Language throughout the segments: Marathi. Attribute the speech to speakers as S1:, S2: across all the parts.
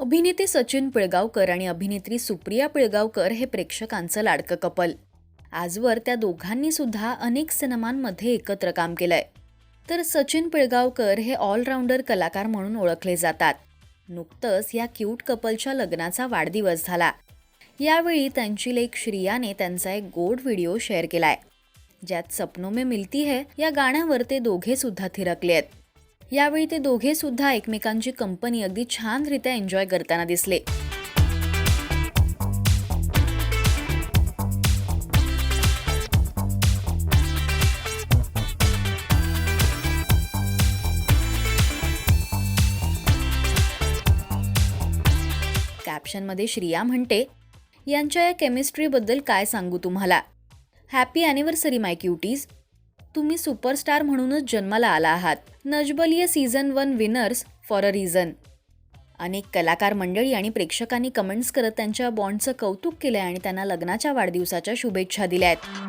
S1: अभिनेते सचिन पिळगावकर आणि अभिनेत्री सुप्रिया पिळगावकर हे प्रेक्षकांचं लाडकं कपल. आजवर त्या दोघांनी सुद्धा अनेक सिनेमांमध्ये एकत्र काम केलंय. तर सचिन पिळगावकर हे ऑलराऊंडर कलाकार म्हणून ओळखले जातात. नुकतंच या क्यूट कपलच्या लग्नाचा वाढदिवस झाला. यावेळी त्यांची लेख श्रियाने त्यांचा एक गोड व्हिडिओ शेअर केलाय. ज्यात सपनो में मिलती है या गाण्यावर ते दोघे सुद्धा थिरकले आहेत यावेळी ते दोघे सुद्धा एकमेकांची कंपनी अगदी छानरित्या एन्जॉय करताना दिसले. कॅप्शनमध्ये श्रिया म्हणते यांच्या या केमिस्ट्रीबद्दल काय सांगू तुम्हाला? हॅपी ॲनिव्हर्सरी माय क्युटीज तुम्ही सुपरस्टार म्हणूनच जन्माला आला आहात. नजबलीय season one winners for a reason अनेक कलाकार मंडळी आणि प्रेक्षकांनी कमेंट्स करत त्यांच्या बॉन्डचं कौतुक केलंय आणि त्यांना लग्नाच्या वाढदिवसाच्या शुभेच्छा दिल्या आहेत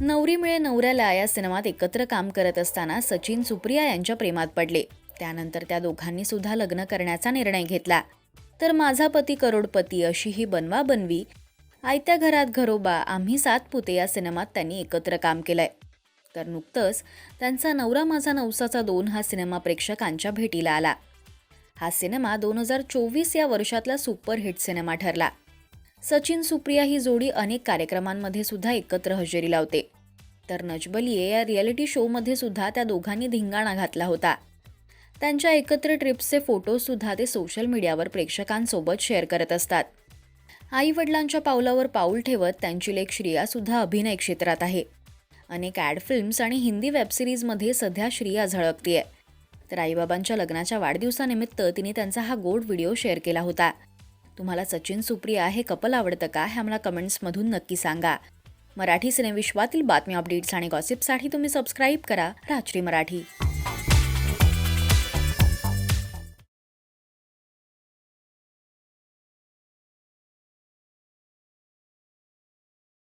S1: नवरी मिळे नवऱ्याला या सिनेमात एकत्र काम करत असताना सचिन सुप्रिया यांच्या प्रेमात पडले. त्यानंतर त्या दोघांनी सुद्धा लग्न करण्याचा निर्णय घेतला. तर माझा पती करोडपती अशी ही बनवा बनवी आयत्या घरात घरोबा आम्ही सात पुते या सिनेमात त्यांनी एकत्र काम केलंय. तर नुकतंच त्यांचा नवरा माझा नवसाचा दोन हा सिनेमा प्रेक्षकांच्या भेटीला आला. हा सिनेमा दोन हजार चोवीस या वर्षातला सुपरहिट सिनेमा ठरला. सचिन सुप्रिया ही जोडी अनेक कार्यक्रमांमध्ये सुद्धा एकत्र हजेरी लावते. तर नजबलिये या रियालिटी शोमध्ये सुद्धा त्या दोघांनी धिंगाणा घातला होता. त्यांच्या एकत्र ट्रिप्सचे फोटोसुद्धा ते सोशल मीडियावर प्रेक्षकांसोबत शेअर करत असतात. आई वडिलांच्या पावलावर पाऊल ठेवत त्यांची लेख श्रियासुद्धा अभिनय क्षेत्रात आहे. अनेक ॲड फिल्म्स आणि हिंदी वेबसिरीजमध्ये सध्या श्रिया झळकतीये. तर आईबाबांच्या लग्नाच्या वाढदिवसानिमित्त तिने त्यांचा हा गोड व्हिडिओ शेअर केला होता. तुम्हाला सचिन सुप्रिया हे कपल आवडतं का हे आम्हाला कमेंट्समधून नक्की सांगा. मराठी सिनेविश्वातील बातम्या अपडेट्स आणि गॉसिपसाठी तुम्ही सबस्क्राईब करा राजश्री मराठी.